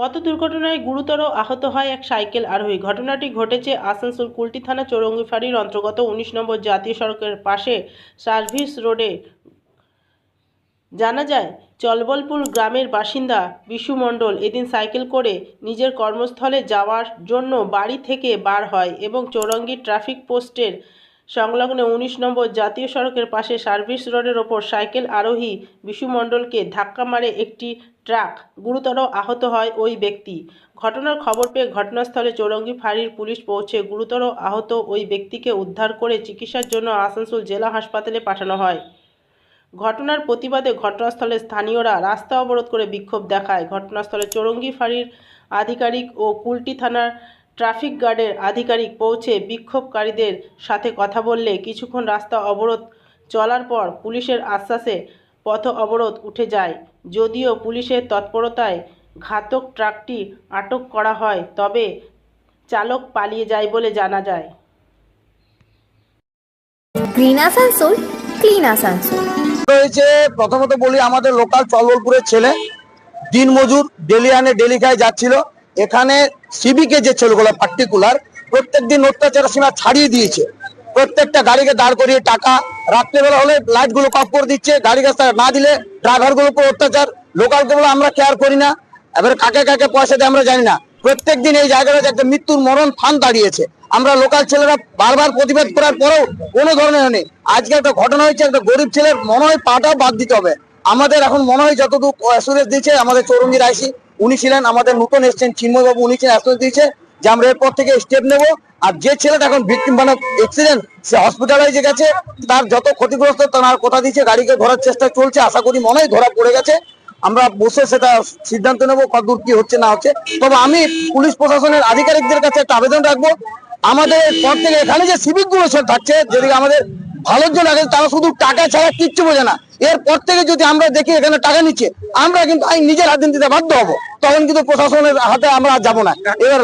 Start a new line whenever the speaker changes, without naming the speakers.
পথ দুর্ঘটনায় গুরুতর আহত হয় এক সাইকেল আরোহী। ঘটনাটি ঘটেছে আসানসোল কুলটি থানা চৌরঙ্গি ফাঁড়ির অন্তর্গত উনিশ নম্বর জাতীয় সড়কের পাশে সার্ভিস রোডে। জানা যায়, চলবলপুর গ্রামের বাসিন্দা বিশু মণ্ডল এদিন সাইকেল করে নিজের কর্মস্থলে যাওয়ার জন্য বাড়ি থেকে বার হয় এবং চৌরঙ্গি ট্রাফিক পোস্টের সংলগ্ন উনিশ নম্বর জাতীয় সড়কের পাশে সার্ভিস রোডের ওপর সাইকেল আরোহী বিশু মণ্ডলকে ধাক্কা মারে একটি ট্রাক। গুরুতর আহত হয় ওই ব্যক্তি। ঘটনার খবর পেয়ে ঘটনাস্থলে চৌরঙ্গি ফাঁড়ির পুলিশ পৌঁছে গুরুতর আহত ওই ব্যক্তিকে উদ্ধার করে চিকিৎসার জন্য আসানসোল জেলা হাসপাতালে পাঠানো হয়। ঘটনার প্রতিবাদে ঘটনাস্থলে স্থানীয়রা রাস্তা অবরোধ করে বিক্ষোভ দেখায়। ঘটনাস্থলে চৌরঙ্গি ফাঁড়ির আধিকারিক ও কুলটি থানার ট্রাফিক গার্ডের আধিকারিক পৌঁছে বিক্ষোভকারীদের সাথে কথা বললে কিছুক্ষণ রাস্তা অবরোধ চলার পর পুলিশের আশ্বাসে পথ অবরোধ উঠে যায়। যদিও পুলিশের তৎপরতায় ঘাতক ট্রাকটি আটক করা হয় তবে চালক পালিয়ে যায় বলে জানা যায়।
গ্রিন আসানসোল ক্লিন আসানসোল
হয়েছে প্রথমত বলি আমাদের লোকাল চলবলপুরের ছেলে দিন মজুর ডেলি আনে ডেলি খায় যাচ্ছিল। এখানে সিভিকে যে ছেলেগুলো পার্টিকুলার প্রত্যেক দিন অত্যাচার সীমা ছাড়িয়ে দিয়েছে। প্রত্যেকটা গাড়িকে দাঁড় করিয়ে টাকা, রাত্রেবেলা হলে লাইটগুলো কপ করে দিচ্ছে গাড়ি রাস্তা না দিলে ড্রাইভারগুলো উপর অত্যাচার লোকালগুলো আমরা কেয়ার করি না। এবারে কাকে কাকে পয়সা দেয় আমরা জানি না। প্রত্যেক দিন এই জায়গাটা একটা মৃত্যুর মরণ ফান দাঁড়িয়েছে। আমরা লোকাল ছেলেরা বারবার প্রতিবাদ করার পরেও কোনো ধরনের হয়নি। আজকে একটা ঘটনা হয়েছে, একটা গরিব ছেলের মনে হয় পাটা বাদ দিতে হবে। আমাদের এখন মনে হয় যতটুকু অ্যাসুরেন্স দিয়েছে, আমাদের চৌরঙ্গির আইসি উনি ছিলেন আমাদের নতুন এসছেন চিন্ময় বাবু উনি ছিলেন অ্যাসুরেন্স দিয়েছে যে আমরা এরপর থেকে স্টেপ নেব। আর যে ছেলেটা এখন ভিকটিম মানে অ্যাক্সিডেন্ট সে হসপিটালাইজে গেছে, তার যত ক্ষতিগ্রস্ত, তার কথা দিয়েছে, গাড়িকে ধরার চেষ্টা চলছে, আশা করি মনে ধরা পড়ে গেছে। আমরা বসে সেটা সিদ্ধান্ত নেব, কতদূর কি হচ্ছে, না হচ্ছে। তবে আমি পুলিশ প্রশাসনের আধিকারিকদের কাছে একটা আবেদন রাখব। আমাদের পর থেকে এখানে যে সিভিকগুলো সব থাকছে, যদি আমাদের ভালোর জন্য আগে তারা শুধু টাকা ছাড়া কিচ্ছু বোঝে না। এরপর থেকে যদি আমরা দেখি এখানে টাকা নিচ্ছে, আমরা কিন্তু আইন নিজের হাতে দিতে বাধ্য হব। তখন কিন্তু প্রশাসনের হাতে আমরা যাব না। এবার